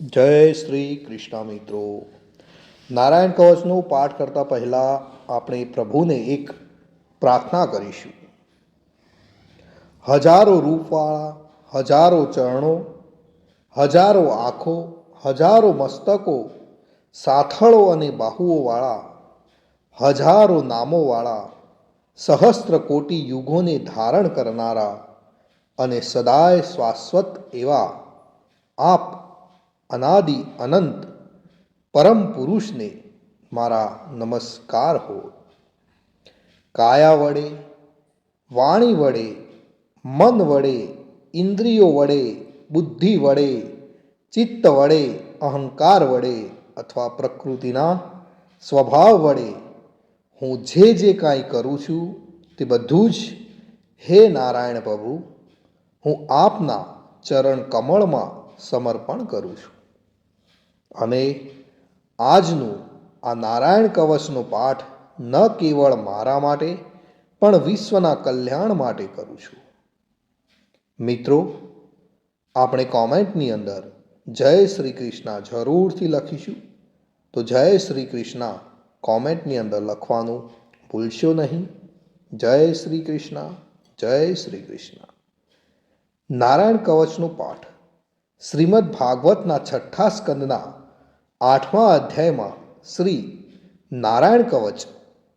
જય શ્રી કૃષ્ણ મિત્રો. નારાયણ કવચનું પાઠ કરતા પહેલાં આપણે પ્રભુને એક પ્રાર્થના કરીશું. હજારો રૂપવાળા, હજારો ચરણો, હજારો આંખો, હજારો મસ્તકો, સાથળો અને બાહુઓવાળા, હજારો નામોવાળા, સહસ્ત્ર કોટી યુગોને ધારણ કરનારા અને સદાય શાશ્વત એવા આપ અનાદિ અનંત, પરમ પુરુષને મારા નમસ્કાર હો. કાયા વડે, વાણી વડે, મન વડે, ઇન્દ્રિયો વડે, બુદ્ધિ વડે, ચિત્ત વડે, અહંકાર વડે અથવા પ્રકૃતિના સ્વભાવ વડે હું જે જે કાંઈ કરું છું તે બધું જ હે નારાયણ પ્રભુ, હું આપના ચરણ કમળમાં સમર્પણ કરું છું. અને આજનું આ નારાયણ કવચનો પાઠ ન કેવળ મારા માટે, પણ વિશ્વના કલ્યાણ માટે કરું છું. મિત્રો, આપણે કોમેન્ટની અંદર જય શ્રી કૃષ્ણ જરૂરથી લખીશું. તો જય શ્રી કૃષ્ણ કોમેન્ટની અંદર લખવાનું ભૂલશો નહીં. જય શ્રી કૃષ્ણ, જય શ્રી કૃષ્ણ. નારાયણ કવચનો પાઠ શ્રીમદ ભાગવતના છઠ્ઠા સ્કંદના આઠમા અધ્યાયમાં શ્રી નારાયણ કવચ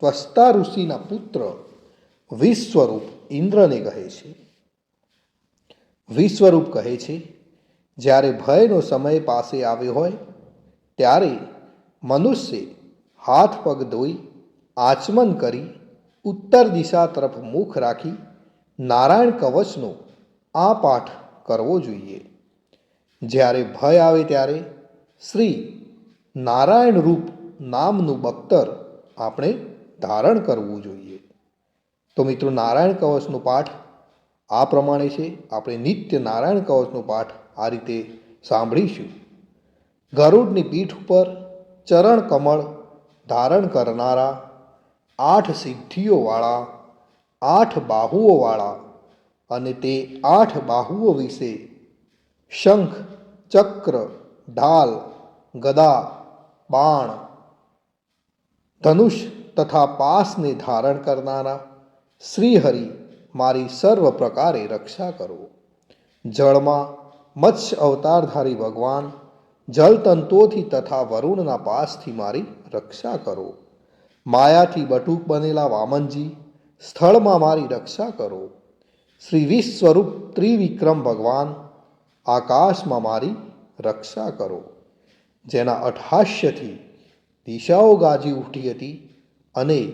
ત્વસ્તા ઋષિના પુત્ર વિશ્વરૂપ ઇન્દ્રને કહે છે. વિશ્વરૂપ કહે છે, જ્યારે ભયનો સમય પાસે આવ્યો હોય, ત્યારે મનુષ્ય હાથ પગ ધોઈ આચમન કરી ઉત્તર દિશા તરફ મુખ રાખી નારાયણ કવચનો આ પાઠ કરવો જોઈએ. જ્યારે ભય આવે ત્યારે શ્રી નારાયણ રૂપ નામનું બખ્તર આપણે ધારણ કરવું જોઈએ. તો મિત્રો નારાયણ કવચનો પાઠ આ પ્રમાણે છે. આપણે નિત્ય નારાયણ કવચનો પાઠ આ રીતે સાંભળીશું. ગરુડની પીઠ ઉપર ચરણ કમળ ધારણ કરનારા આઠ સિદ્ધિઓવાળા, આઠ બાહુઓવાળા અને તે આઠ બાહુઓ વિશે શંખ, ચક્ર, ઢાલ, ગદા બાણ, ધનુષ તથા પાસને ધારણ કરનારા શ્રીહરિ મારી સર્વ પ્રકારે રક્ષા કરો જળમાં મત્સ્ય અવતારધારી ભગવાન જલતંતુઓથી તથા વરુણના પાસથી મારી રક્ષા કરો. માયાથી બટુક બનેલા વામનજી સ્થળમાં મારી રક્ષા કરો. શ્રી વિશ્વરૂપ ત્રિવિક્રમ ભગવાન આકાશમાં મારી રક્ષા કરો. જેના અઠહાસ્યથી દિશાઓ ગાજી ઉઠી હતી અને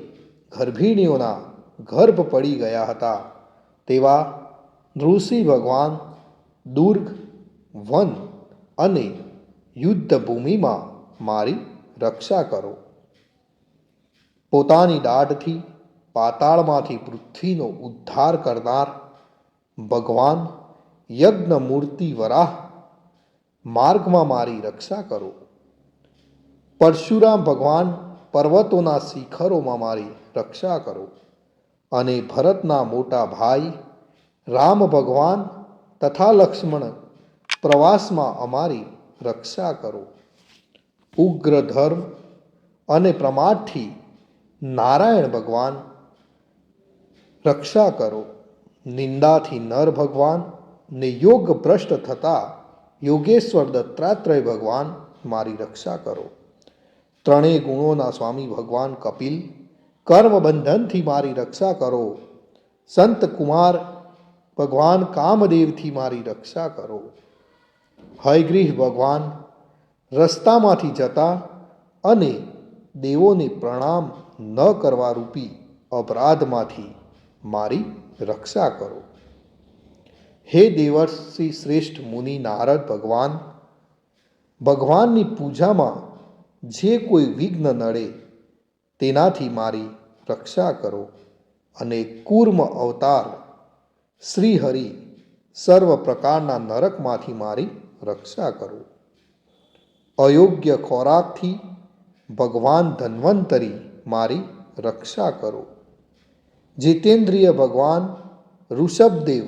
ગર્ભિણીઓના ગર્ભ પડી ગયા હતા. તેવા નૃષિ ભગવાન, દુર્ગ, વન અને યુદ્ધ ભૂમિમાં મારી રક્ષા કરો. પોતાની દાઢથી પાતાળમાંથી પૃથ્વીનો ઉદ્ધાર કરનાર ભગવાન યજ્ઞ મૂર્તિ વરાહ માર્ગમાં મારી રક્ષા કરો. પરશુરામ ભગવાન પર્વતોના શિખરોમાં મારી રક્ષા કરો અને ભરતના મોટા ભાઈ રામ ભગવાન તથા લક્ષ્મણ પ્રવાસમાં અમારી રક્ષા કરો. ઉગ્ર ધર્મ અને પ્રમાદથી નારાયણ ભગવાન રક્ષા કરો. નિંદાથી નર ભગવાન ને યોગ ભ્રષ્ટ થતા યોગેશ્વર દત્તાત્રેય ભગવાન મારી રક્ષા કરો. ત્રણેય ગુણોના સ્વામી ભગવાન કપિલ કર્મ બંધનથી મારી રક્ષા કરો. સંત કુમાર ભગવાન કામદેવથી મારી રક્ષા કરો. હયગ્રીહ ભગવાન રસ્તામાંથી જતા અને દેવોને પ્રણામ ન કરવા રૂપી અપરાધમાંથી મારી રક્ષા કરો. હે દેવર્ષિ શ્રેષ્ઠ મુનિ નારદ ભગવાન, ભગવાનની પૂજામાં જે કોઈ વિઘ્ન નડે તેનાથી મારી રક્ષા કરો અને કૂર્મ અવતાર શ્રી હરિ સર્વ પ્રકારના નરકમાંથી મારી રક્ષા કરો. અયોગ્ય ખોરાકથી ભગવાન ધન્વંતરી મારી રક્ષા કરો. જીતેન્દ્રિય ભગવાન ઋષભદેવ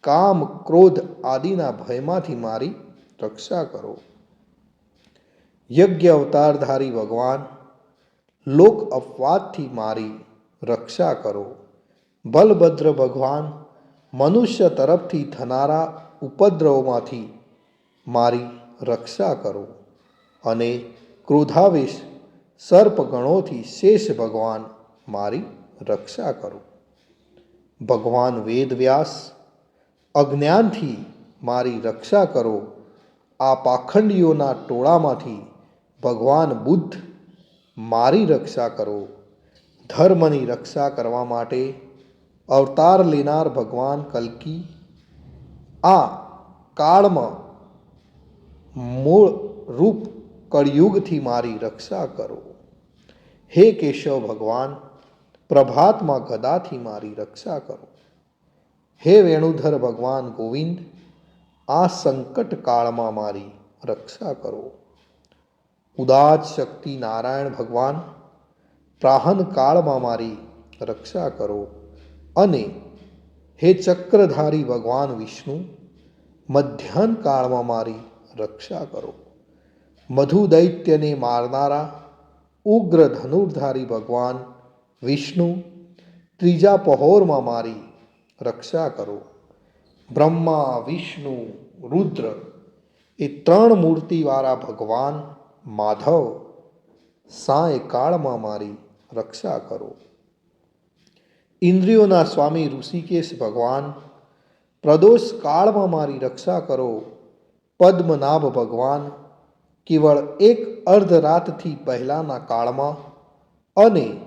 કામ, ક્રોધ આદિના ભયમાંથી મારી રક્ષા કરો. યજ્ઞ અવતારધારી ભગવાન, લોક અપવાદથી મારી રક્ષા કરો. બલભદ્ર ભગવાન, મનુષ્ય તરફથી થનારા ઉપદ્રવમાંથી મારી રક્ષા કરો. અને ક્રોધાવેશ સર્પગણોથી શેષ ભગવાન મારી રક્ષા કરો. ભગવાન વેદવ્યાસ, અજ્ઞાનથી મારી રક્ષા કરો. આ પાખંડીઓના ટોળામાંથી ભગવાન બુદ્ધ મારી રક્ષા કરો, ધર્મની રક્ષા કરવા માટે અવતાર લેનાર ભગવાન કલ્કી. આ કાળમાં મૂળ રૂપ કળિયુગથી મારી રક્ષા કરો. હે કેશવ ભગવાન, પ્રભાતમાં ગદાથી મારી રક્ષા કરો. હે વેણુધર ભગવાન ગોવિંદ, આ સંકટ કાળમાં મારી રક્ષા કરો. ઉદાત શક્તિ નારાયણ ભગવાન, પ્રાહન કાળમાં મારી રક્ષા કરો અને હે ચક્રધારી ભગવાન વિષ્ણુ, મધ્યાહન કાળમાં મારી રક્ષા કરો. મધુ દૈત્યને મારનારા ઉગ્ર ધનુર્ધારી ભગવાન વિષ્ણુ, ત્રીજા પહોરમાં મારી રક્ષા કરો. બ્રહ્મા, વિષ્ણુ, રુદ્ર એ ત્રણ મૂર્તિવાળા ભગવાન માધવ સાંય કાળમાં મારી રક્ષા કરો. ઇન્દ્રિયોના સ્વામી ઋષિકેશ ભગવાન, પ્રદોષ કાળમાં મારી રક્ષા કરો. પદ્મનાભ ભગવાન, કેવળ એક અર્ધ રાતથી પહેલાંના કાળમાં અને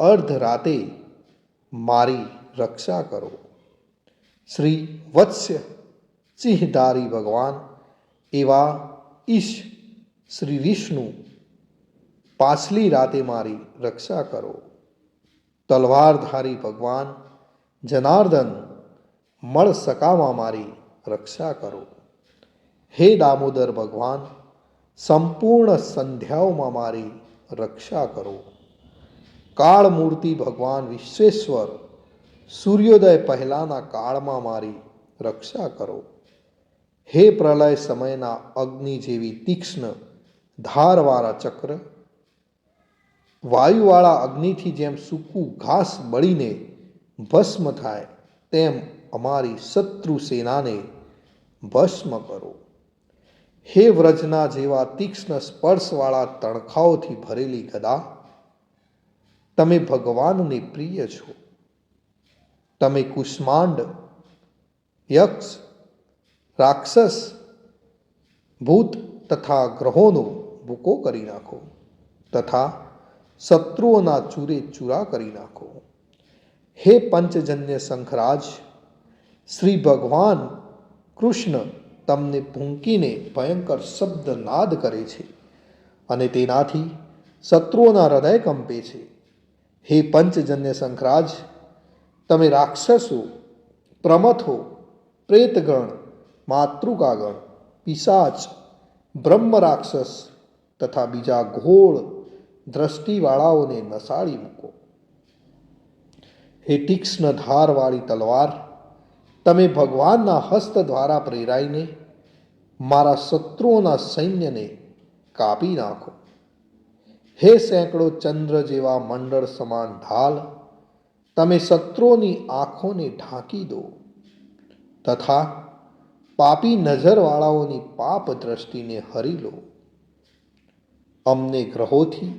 અર્ધ રાતે મારી રક્ષા કરો. શ્રી વત્સ્ય સિંહધારી ભગવાન, એવા ઈશ શ્રી વિષ્ણુ પાછલી રાતે મારી રક્ષા કરો. તલવારધારી ભગવાન, જનાર્દન, મળ સકામાં મારી રક્ષા કરો. હે દામોદર ભગવાન, સંપૂર્ણ સંધ્યાઓમાં મારી રક્ષા કરો. કાળ મૂર્તિ ભગવાન વિશ્વેશ્વર, સૂર્યોદય પહેલાંના કાળમાં મારી રક્ષા કરો. હે પ્રલય સમયના અગ્નિ જેવી તીક્ષ્ણ ધારવાળા ચક્ર, વાયુવાળા અગ્નિથી જેમ સૂકું ઘાસ બળીને ભસ્મ થાય, તેમ અમારી શત્રુ સેનાને ભસ્મ કરો. હે વ્રજના જેવા તીક્ષ્ણ સ્પર્શવાળા તણખાઓથી ભરેલી ગદા, તમે ભગવાનને પ્રિય છો. તમે કુષ્માંડ, યક્ષ, રાક્ષસ, ભૂત તથા ગ્રહોનો ભૂકો કરી નાખો તથા શત્રુઓના ચૂરે ચૂરા કરી નાખો. હે પંચજન્ય શંખરાજ, શ્રી ભગવાન કૃષ્ણ તમને ભૂંકીને ભયંકર શબ્દ નાદ કરે છે અને તેનાથી શત્રુઓના હૃદય કંપે છે. હે પંચજન્ય શંખરાજ, તમે રાક્ષસો, પ્રમથો, પ્રેતગણ, માતૃકાગણ, પિશાચ બ્રહ્મ રાક્ષસ તથા બીજા ઘોળ દ્રષ્ટિવાળાઓને નસાળી મૂકો. હે તીક્ષ્ણ ધારવાળી તલવાર, તમે ભગવાનના હસ્ત દ્વારા પ્રેરાઈને મારા શત્રુઓના સૈન્યને કાપી નાખો. હે સેંકડો ચંદ્ર જેવા મંડળ સમાન ઢાલ, તમે શત્રુઓની આંખોને ઢાંકી દો. તથા પાપી નજરવાળાઓની પાપ દ્રષ્ટિને હરી લો. અમને ગ્રહોથી,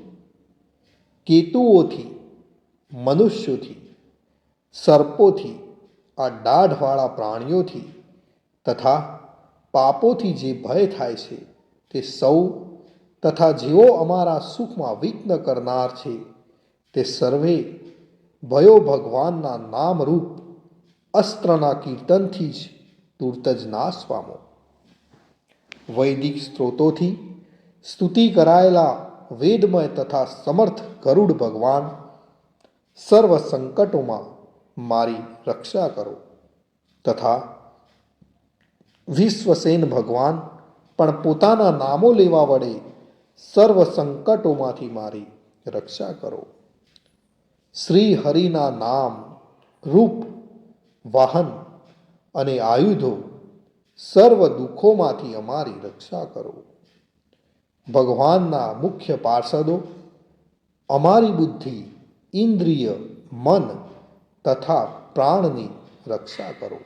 કેતુઓથી, મનુષ્યોથી, સર્પોથી, આ દાઢવાળા પ્રાણીઓથી તથા પાપોથી જે ભય થાય છે તે સૌ તથા જેઓ અમારા સુખમાં વિઘ્ન કરનાર છે તે સર્વે ભયો ભગવાનના નામરૂપ અસ્ત્રના કીર્તનથી જ તુર્ત જ નાશ પામો. વૈદિક સ્ત્રોતોથી સ્તુતિ કરાયેલા વેદમય તથા સમર્થ ગરુડ ભગવાન, સર્વ સંકટોમાં મારી રક્ષા કરો. તથા વિશ્વસેન ભગવાન પણ પોતાના નામો લેવા વડે સર્વ સંકટોમાંથી મારી રક્ષા કરો. શ્રી હરિના નામ, રૂપ, વાહન અને આયુધો સર્વ દુઃખોમાંથી અમારી રક્ષા કરો. ભગવાનના મુખ્ય પાર્ષદો, અમારી બુદ્ધિ, ઇન્દ્રિય, મન તથા પ્રાણની રક્ષા કરો.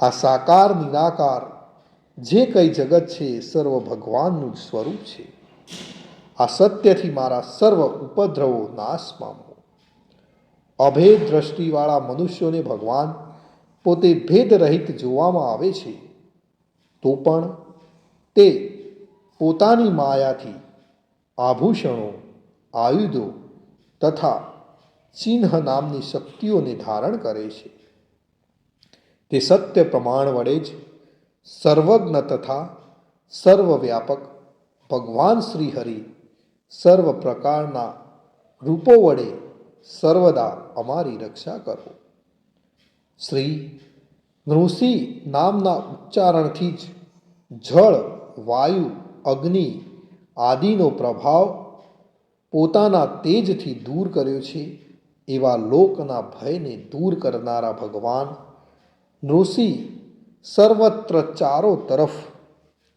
આ સાકાર, નિરાકાર જે કંઈ જગત છે એ સર્વ ભગવાનનું સ્વરૂપ છે. આ સત્યથી મારા સર્વ ઉપદ્રવો નાશ પામો અભેદ દ્રષ્ટિવાળા મનુષ્યોને ભગવાન પોતે ભેદ રહિત જોવામાં આવે છે, તો પણ તે પોતાની માયાથી આભૂષણો, આયુધો તથા ચિહ્ન નામની શક્તિઓને ધારણ કરે છે. તે સત્ય પ્રમાણ વડે જ સર્વજ્ઞ તથા સર્વવ્યાપક ભગવાન શ્રી હરિ સર્વ પ્રકારના રૂપો વડે સર્વદા અમારી રક્ષા કરો. શ્રી નૃષિ નામના ઉચ્ચારણથી જ જળ, વાયુ અગ્નિ આદિનો પ્રભાવ પોતાના તેજથી દૂર કર્યો છે, એવા લોકના ભયને દૂર કરનારા ભગવાન નૃષિ સર્વત્ર ચારો તરફ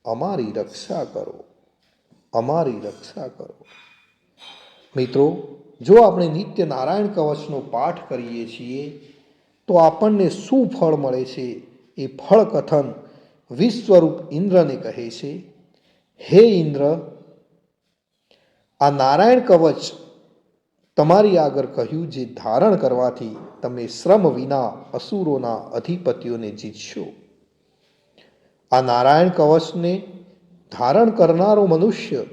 અમારી રક્ષા કરો, અમારી રક્ષા કરો. મિત્રો, જો આપણે નિત્ય નારાયણ કવચનો પાઠ કરીએ છીએ, તો આપણને શું ફળ મળે છે? એ ફળ કથન વિશ્વરૂપ ઇન્દ્રને કહે છે હે ઇન્દ્ર, આ નારાયણ કવચ તમારી આગળ કહ્યું જે ધારણ કરવાથી તમે શ્રમ વિના અસુરોના અધિપતિઓને જીતશો. આ નારાયણ કવચને ધારણ કરનારો મનુષ્ય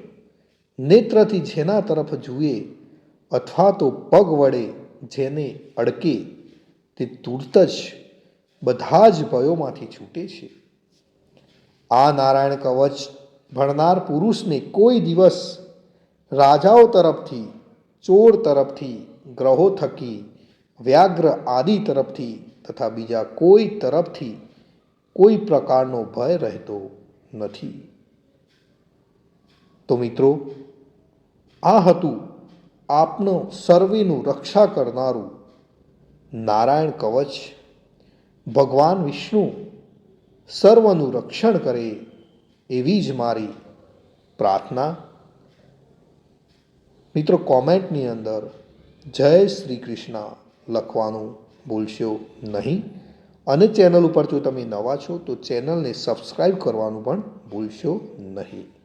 નેત્રથી જેના તરફ જુએ અથવા તો પગ વડે જેને અડકે, તે તુરત જ બધા જ ભયોમાંથી છૂટે છે. આ નારાયણ કવચ ભણનાર પુરુષને કોઈ દિવસ રાજાઓ તરફથી, ચોર તરફથી, ગ્રહો થકી, વ્યાઘ્ર આદિ તરફથી તથા બીજા કોઈ તરફથી કોઈ પ્રકારનો ભય રહેતો નથી. તો મિત્રો, આ હતું આપનો સર્વેનું રક્ષા કરનારું નારાયણ કવચ. ભગવાન વિષ્ણુ સર્વનું રક્ષણ કરે એવી જ મારી પ્રાર્થના. મિત્રો, કોમેન્ટની અંદર જય શ્રી કૃષ્ણ લખવાનું ભૂલશો નહીં. અને ચેનલ ઉપર જો તમે નવા છો, તો ચેનલને સબસ્ક્રાઈબ કરવાનું પણ ભૂલશો નહીં.